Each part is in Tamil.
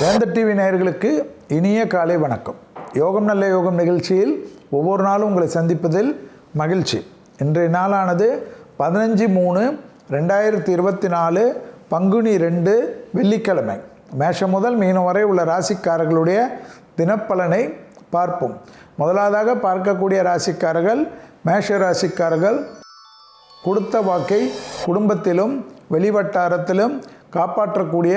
வேந்த டிவி நேயர்களுக்கு இனிய காலை வணக்கம். யோகம் நல்ல யோகம் நிகழ்ச்சியில் ஒவ்வொரு நாளும் உங்களை சந்திப்பதில் மகிழ்ச்சி. இன்றைய நாளானது பதினஞ்சு மூணு ரெண்டாயிரத்தி இருபத்தி நாலு பங்குனி ரெண்டு வெள்ளிக்கிழமை. மேஷம் முதல் மீனம் வரை உள்ள ராசிக்காரர்களுடைய தினப்பலனை பார்ப்போம். முதலாவதாக பார்க்கக்கூடிய ராசிக்காரர்கள் மேஷ ராசிக்காரர்கள் கொடுத்த வாக்கை குடும்பத்திலும் வெளிவட்டாரத்திலும் காப்பாற்றக்கூடிய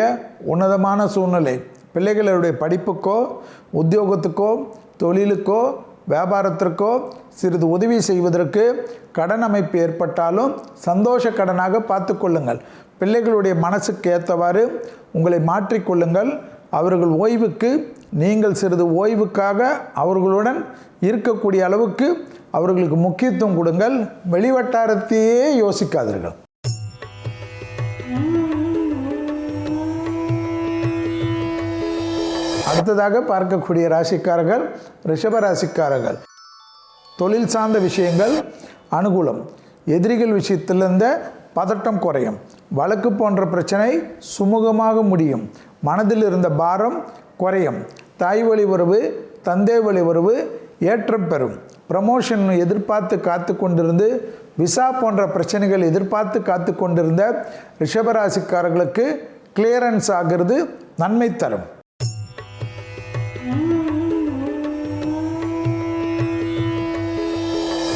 உன்னதமான சூழ்நிலை. பிள்ளைகளுடைய படிப்புக்கோ உத்தியோகத்துக்கோ தொழிலுக்கோ வியாபாரத்திற்கோ சிறிது உதவி செய்வதற்கு கடன் அமைப்பு ஏற்பட்டாலும் சந்தோஷ கடனாக பார்த்து கொள்ளுங்கள். பிள்ளைகளுடைய மனசுக்கு ஏற்றவாறு உங்களை மாற்றிக்கொள்ளுங்கள் அவர்கள் ஓய்வுக்கு நீங்கள் சிறிது ஓய்வுக்காக அவர்களுடன் இருக்கக்கூடிய அளவுக்கு அவர்களுக்கு முக்கியத்துவம் கொடுங்கள். வெளிவட்டாரத்தையே யோசிக்காதீர்கள். அடுத்ததாக பார்க்கக்கூடிய ராசிக்காரர்கள் ரிஷப ராசிக்காரர்கள். தொழில் சார்ந்த விஷயங்கள் அனுகூலம். எதிரிகள் விஷயத்திலிருந்த பதட்டம் குறையும். வழக்கு போன்ற பிரச்சனை சுமூகமாக முடியும். மனதில் இருந்த பாரம் குறையும். தாய் வழி உறவு தந்தை வழி உறவு ஏற்றம் பெறும். ப்ரமோஷன் எதிர்பார்த்து காத்து கொண்டிருந்து விசா போன்ற பிரச்சனைகள் எதிர்பார்த்து காத்து கொண்டிருந்த ரிஷபராசிக்காரர்களுக்கு கிளியரன்ஸ் ஆகிறது நன்மை தரும்.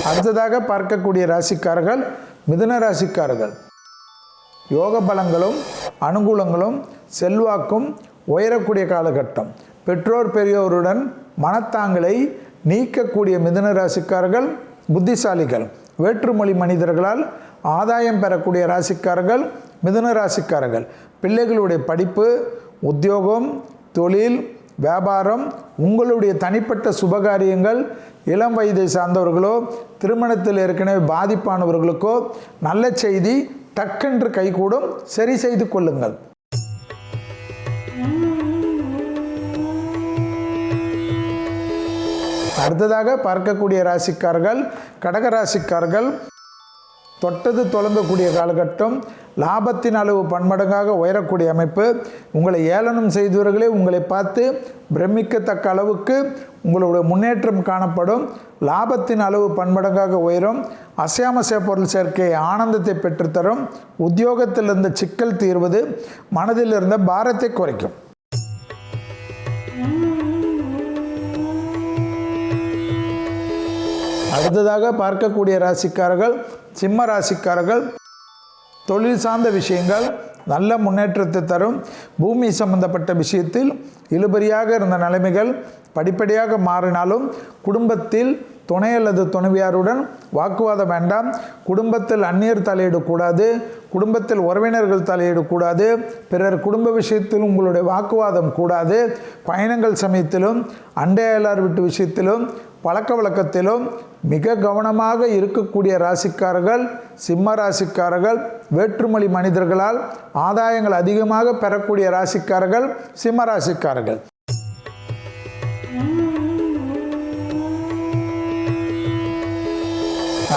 அடுத்ததாக பார்க்கக்கூடிய ராசிக்காரர்கள் மிதுன ராசிக்காரர்கள். யோக பலங்களும் அனுகூலங்களும் செல்வாக்கும் உயரக்கூடிய காலகட்டம். பெற்றோர் பெரியோருடன் மனத்தாங்களை நீக்கக்கூடிய மிதுன ராசிக்காரர்கள் புத்திசாலிகள். வேற்றுமொழி மனிதர்களால் ஆதாயம் பெறக்கூடிய ராசிக்காரர்கள் மிதுன ராசிக்காரர்கள். பிள்ளைகளுடைய படிப்பு உத்தியோகம் தொழில் வியாபாரம் உங்களுடைய தனிப்பட்ட சுபகாரியங்கள் இளம் வயதை சார்ந்தவர்களோ திருமணத்தில் ஏற்கனவே பாதிப்பானவர்களுக்கோ நல்ல செய்தி டக்கென்று கைகூடும். சரி செய்து கொள்ளுங்கள். அடுத்ததாக பார்க்கக்கூடிய ராசிக்காரர்கள் கடக ராசிக்காரர்கள் தொட்டது தொடங்கக்கூடிய காலகட்டம் லாபத்தின் அளவு பன்மடங்காக உயரக்கூடிய அமைப்பு. உங்களை ஏளனம் செய்தவர்களே உங்களை பார்த்து பிரமிக்கத்தக்க அளவுக்கு உங்களுடைய முன்னேற்றம் காணப்படும். லாபத்தின் அளவு பன்மடங்காக உயரும். அசையாமசை பொருள் சேர்க்கை ஆனந்தத்தை பெற்றுத்தரும். உத்தியோகத்தில் இருந்த சிக்கல் தீர்வது மனதில் இருந்த பாரத்தை குறைக்கும். அடுத்ததாக பார்க்கக்கூடிய ராசிக்காரர்கள் சிம்ம ராசிக்காரர்கள் தொழில் சார்ந்த விஷயங்கள் நல்ல முன்னேற்றத்தை தரும். பூமி சம்பந்தப்பட்ட விஷயத்தில் இழுபறியாக இருந்த நிலைமைகள் படிப்படியாக மாறினாலும் குடும்பத்தில் துணை அல்லது துணைவியாருடன் வாக்குவாதம் வேண்டாம். குடும்பத்தில் அந்நியர் தலையிடக்கூடாது. குடும்பத்தில் உறவினர்கள் தலையிடக்கூடாது. பிறர் குடும்ப விஷயத்தில் உங்களுடைய வாக்குவாதம் கூடாது. பயணங்கள் சமயத்திலும் அண்டையாளர் வீட்டு விஷயத்திலும் பழக்க வழக்கத்திலும் மிக கவனமாக இருக்கக்கூடிய ராசிக்காரர்கள் சிம்ம ராசிக்காரர்கள் வேற்றுமொழி மனிதர்களால் ஆதாயங்கள் அதிகமாக பெறக்கூடிய ராசிக்காரர்கள் சிம்ம ராசிக்காரர்கள்.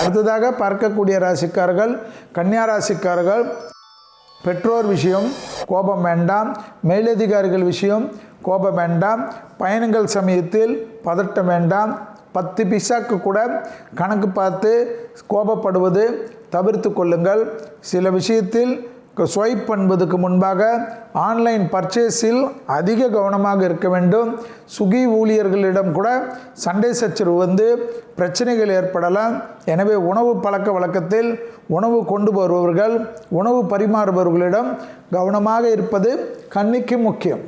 அடுத்ததாக பார்க்கக்கூடிய ராசிக்காரர்கள் கன்னியா ராசிக்காரர்கள் பெற்றோர் விஷயம் கோபம் வேண்டாம் மேலதிகாரிகள் விஷயம் கோபம் வேண்டாம் பயணங்கள் சமயத்தில் பதட்டம் வேண்டாம் பத்து பிசாக்கு கூட கணக்கு பார்த்து கோபப்படுவது தவிர்த்து கொள்ளுங்கள். சில விஷயத்தில் ஸ்வைப் பண்ணுவதற்கு முன்பாக ஆன்லைன் பர்ச்சேஸில் அதிக கவனமாக இருக்க வேண்டும். சுகி ஊழியர்களிடம் கூட சண்டை சச்சரவு வந்து பிரச்சனைகள் ஏற்படலாம். எனவே உணவு பழக்க வழக்கத்தில் உணவு கொண்டு வருபவர்கள் உணவு பரிமாறுபவர்களிடம் கவனமாக இருப்பது கண்ணிக்கு முக்கியம்.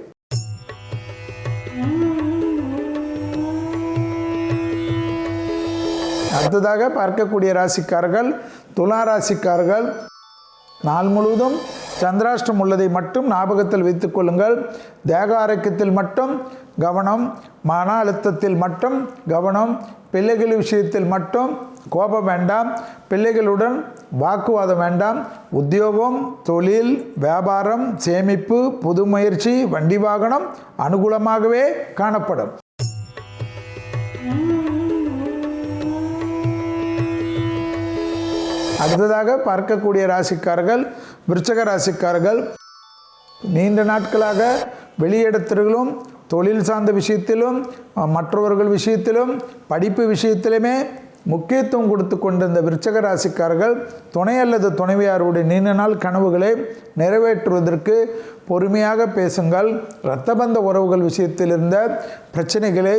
அடுத்ததாக பார்க்கக்கூடிய ராசிக்காரர்கள் துலா ராசிக்காரர்கள். நாள் முழுவதும் சந்திராஷ்டம் உள்ளதை மட்டும் ஞாபகத்தில் வைத்துக்கொள்ளுங்கள் தேக ஆரோக்கியத்தில் மட்டும் கவனம் மன அழுத்தத்தில் மட்டும் கவனம் பிள்ளைகள் விஷயத்தில் மட்டும் கோபம் வேண்டாம். பிள்ளைகளுடன் வாக்குவாதம் வேண்டாம். உத்தியோகம் தொழில் வியாபாரம் சேமிப்பு புது முயற்சி வண்டி வாகனம் அனுகூலமாகவே காணப்படும். அடுத்ததாக பார்க்கக்கூடிய ராசிக்காரர்கள் விருச்சக ராசிக்காரர்கள் நீண்ட நாட்களாக வெளியிடத்திலும் தொழில் சார்ந்த விஷயத்திலும் மற்றவர்கள் விஷயத்திலும் படிப்பு விஷயத்திலுமே முக்கியத்துவம் கொடுத்து கொண்டிருந்த விருச்சக ராசிக்காரர்கள் துணை அல்லது துணைவியாருடைய நீண்ட நாள் கனவுகளை நிறைவேற்றுவதற்கு பொறுமையாக பேசுங்கள். இரத்தபந்த உறவுகள் விஷயத்தில் இருந்த பிரச்சனைகளை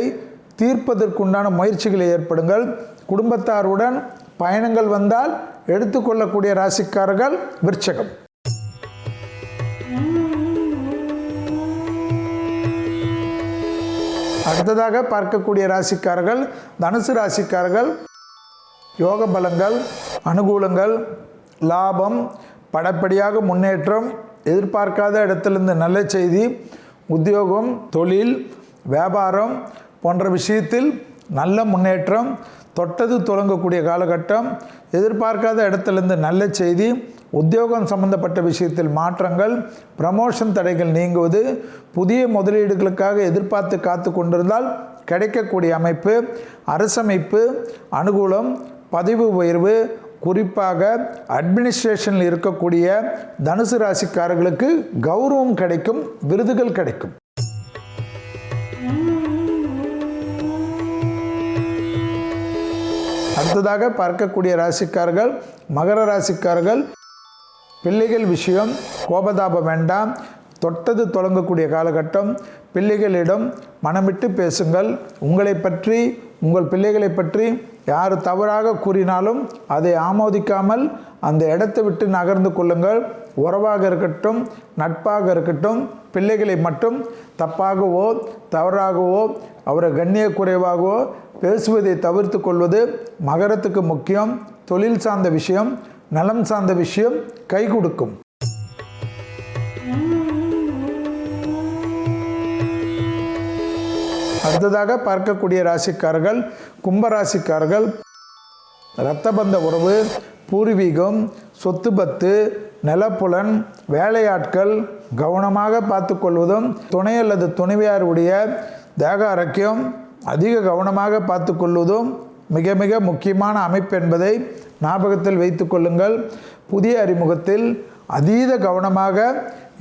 தீர்ப்பதற்குண்டான முயற்சிகளை ஏற்படுங்கள். குடும்பத்தாருடன் பயணங்கள் வந்தால் எடுத்துக்கொள்ளக்கூடிய ராசிக்காரர்கள் விருச்சகம். அடுத்ததாக பார்க்கக்கூடிய ராசிக்காரர்கள் தனுசு ராசிக்காரர்கள். யோக பலங்கள் அனுகூலங்கள் லாபம் படப்படியாக முன்னேற்றம் எதிர்பார்க்காத இடத்திலிருந்து நல்ல செய்தி உத்தியோகம் தொழில் வியாபாரம் போன்ற விஷயத்தில் நல்ல முன்னேற்றம் தொட்டது தொடங்கக்கூடிய காலகட்டம் எதிர்பார்க்காத இடத்துலேருந்து நல்ல செய்தி உத்தியோகம் சம்பந்தப்பட்ட விஷயத்தில் மாற்றங்கள் ப்ரமோஷன் தடைகள் நீங்குவது புதிய முதலீடுகளுக்காக எதிர்பார்த்து காத்து கொண்டிருந்தால் கிடைக்கக்கூடிய அமைப்பு அரசமைப்பு அனுகூலம் பதிவு உயர்வு குறிப்பாக அட்மினிஸ்ட்ரேஷனில் இருக்கக்கூடிய தனுசு ராசிக்காரர்களுக்கு கௌரவம் கிடைக்கும் விருதுகள் கிடைக்கும். அடுத்ததாக பார்க்கக்கூடிய ராசிக்கார்கள் மகர ராசிக்கார்கள் பிள்ளைகள் விஷயம் கோபதாபம் வேண்டாம். தொட்டது தொடங்கக்கூடிய காலகட்டம் பிள்ளைகளிடம் மனமிட்டு பேசுங்கள். உங்களை பற்றி உங்கள் பிள்ளைகளை பற்றி யார் தவறாக கூறினாலும் அதை ஆமோதிக்காமல் அந்த இடத்தை விட்டு நகர்ந்து கொள்ளுங்கள். உறவாக இருக்கட்டும் நட்பாக இருக்கட்டும் பிள்ளைகளை மட்டும் தப்பாகவோ தவறாகவோ அவரை கண்ணிய குறைவாகவோ பேசுவதை தவிர்த்து கொள்வது மகரத்துக்கு முக்கியம் தொழில் சார்ந்த விஷயம் நலம் சார்ந்த விஷயம் கை கொடுக்கும். அடுத்ததாக பார்க்கக்கூடிய ராசிக்காரர்கள் கும்பராசிக்காரர்கள் இரத்தபந்த உறவு பூர்வீகம் சொத்து பத்து நிலப்புலன் வேலையாட்கள் கவனமாக பார்த்து கொள்வதும் துணை அல்லது துணைவியாருடைய தேக ஆரோக்கியம் அதிக கவனமாக பார்த்து கொள்வதும் மிக மிக முக்கியமான அமைப்பு என்பதை ஞாபகத்தில் வைத்து கொள்ளுங்கள். புதிய அறிமுகத்தில் அதீத கவனமாக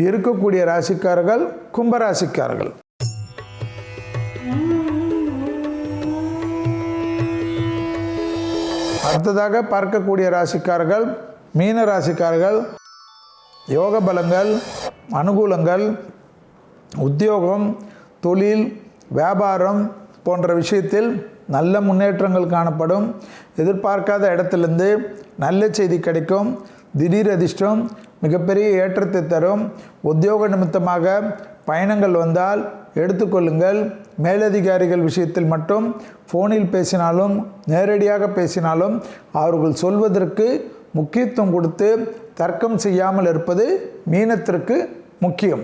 இருக்கக்கூடிய ராசிக்காரர்கள் கும்பராசிக்காரர்கள். அடுத்ததாக பார்க்கக்கூடிய ராசிக்காரர்கள் மீன ராசிக்காரர்கள் யோக பலங்கள் அனுகூலங்கள் உத்தியோகம் தொழில் வியாபாரம் போன்ற விஷயத்தில் நல்ல முன்னேற்றங்கள் காணப்படும். எதிர்பார்க்காத இடத்துலேருந்து நல்ல செய்தி கிடைக்கும். திடீர் அதிர்ஷ்டம் மிகப்பெரிய ஏற்றத்தை தரும். உத்தியோக நிமித்தமாக பயணங்கள் வந்தால் எடுத்துக்கொள்ளுங்கள். மேலதிகாரிகள் விஷயத்தில் மட்டும் ஃபோனில் பேசினாலும் நேரடியாக பேசினாலும் அவர்கள் சொல்வதற்கு முக்கியத்துவம் கொடுத்து தர்க்கம் செய்யாமல் இருப்பது மீனத்திற்கு முக்கியம்.